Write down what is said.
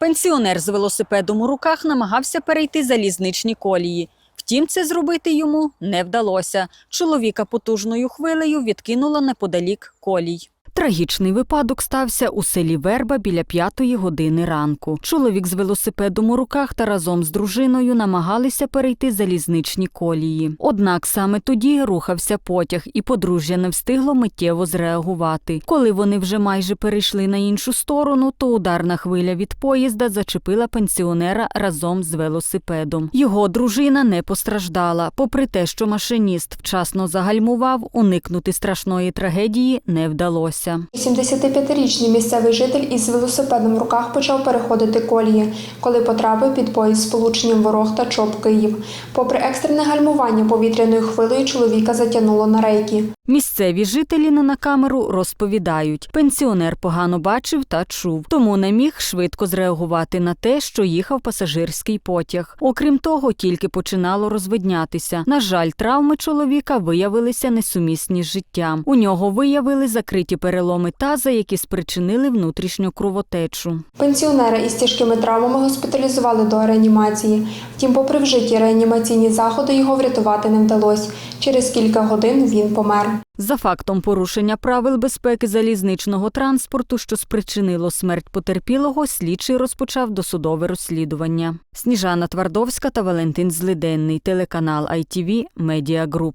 Пенсіонер з велосипедом у руках намагався перейти залізничні колії. Втім, це зробити йому не вдалося. Чоловіка потужною хвилею відкинуло неподалік колій. Трагічний випадок стався у селі Верба біля п'ятої години ранку. Чоловік з велосипедом у руках та разом з дружиною намагалися перейти залізничні колії. Однак саме тоді рухався потяг, і подружжя не встигло миттєво зреагувати. Коли вони вже майже перейшли на іншу сторону, то ударна хвиля від поїзда зачепила пенсіонера разом з велосипедом. Його дружина не постраждала. Попри те, що машиніст вчасно загальмував, уникнути страшної трагедії не вдалося. 75-річний місцевий житель із велосипедом в руках почав переходити колії, коли потрапив під поїзд сполученням Ворог та Чоп Київ. Попри екстрене гальмування повітряною хвилею чоловіка затягнуло на рейки. Місцеві жителі не на камеру розповідають. Пенсіонер погано бачив та чув, тому не міг швидко зреагувати на те, що їхав пасажирський потяг. Окрім того, тільки починало розвиднятися. На жаль, травми чоловіка виявилися несумісні з життям. У нього виявили закриті переломи таза, які спричинили внутрішню кровотечу. Пенсіонера із тяжкими травмами госпіталізували до реанімації. Втім, попри вжиті реанімаційні заходи, його врятувати не вдалося. Через кілька годин він помер. За фактом порушення правил безпеки залізничного транспорту, що спричинило смерть потерпілого, слідчий розпочав досудове розслідування. Сніжана Твардовська та Валентин Злиденний, телеканал ITV Media Group.